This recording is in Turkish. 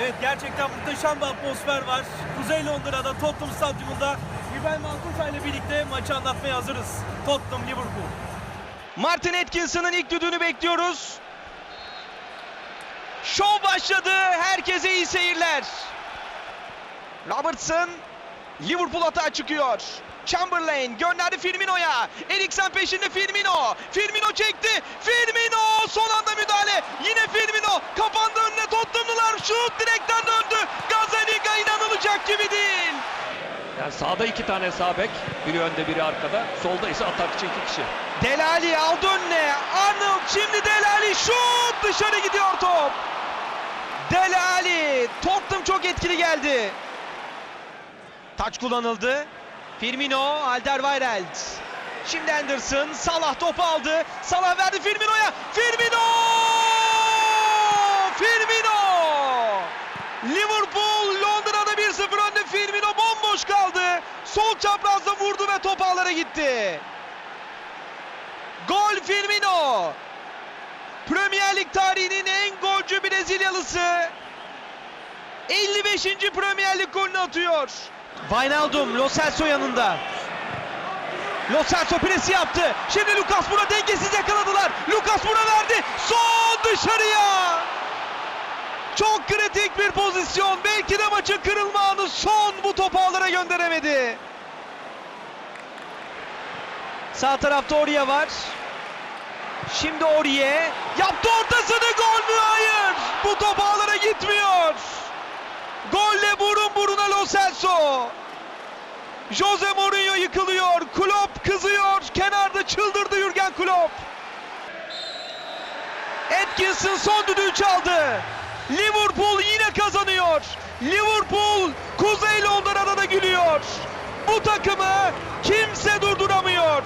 Evet gerçekten muhteşem bir atmosfer var. Kuzey Londra'da Tottenham Stadyumunda İbrahim Altuğ ile birlikte maçı anlatmaya hazırız. Tottenham Liverpool. Martin Atkinson'ın ilk düdüğünü bekliyoruz. Şov başladı. Herkese iyi seyirler. Robertson Liverpool atağa çıkıyor. Chamberlain gönderdi Firmino'ya. Eriksen peşinde Firmino. Firmino çekti. Firmino son anda müdahale. Yine Firmino kapandı önüne Şut direkten döndü. Gazaniga inanılacak gibi değil. Yani sağda iki tane sağ bek. Biri önde biri arkada. Solda ise atakçı iki kişi. Delali aldı önüne. Arnold şimdi Delali şut dışarı gidiyor top. Delali Tottenham çok etkili geldi. Taç kullanıldı. Firmino, Alderweireld. Şimdi Anderson, Salah topu aldı. Salah verdi Firmino'ya. Firmino! Firmino! Liverpool Londra'da 1-0 önde. Firmino bomboş kaldı. Sol çaprazda vurdu ve top ağlara gitti. Gol Firmino. Premier Lig tarihinin en golcü Brezilyalısı. 55. Premier Lig golünü atıyor. Wijnaldum Lo Celso yanında. Lo Celso presi yaptı. Şimdi Lucas Moura dengesiz yakaladılar. Lucas Moura verdi. Son dışarıya. Çok kritik bir pozisyon. Belki de maçın kırılma anı son bu topu ağlara gönderemedi. Sağ tarafta Oriye var. Şimdi Oriye yaptı ortasını gol mü? Hayır. Bu top ağlara gitmiyor. Golle burun buruna Lo Celso. Jose Mourinho yıkılıyor. Klopp kızıyor. Kenarda çıldırdı Jürgen Klopp. Atkinson son düdüğü çaldı. Liverpool yine kazanıyor. Liverpool Kuzey Londra'da da gülüyor. Bu takımı kimse durduramıyor.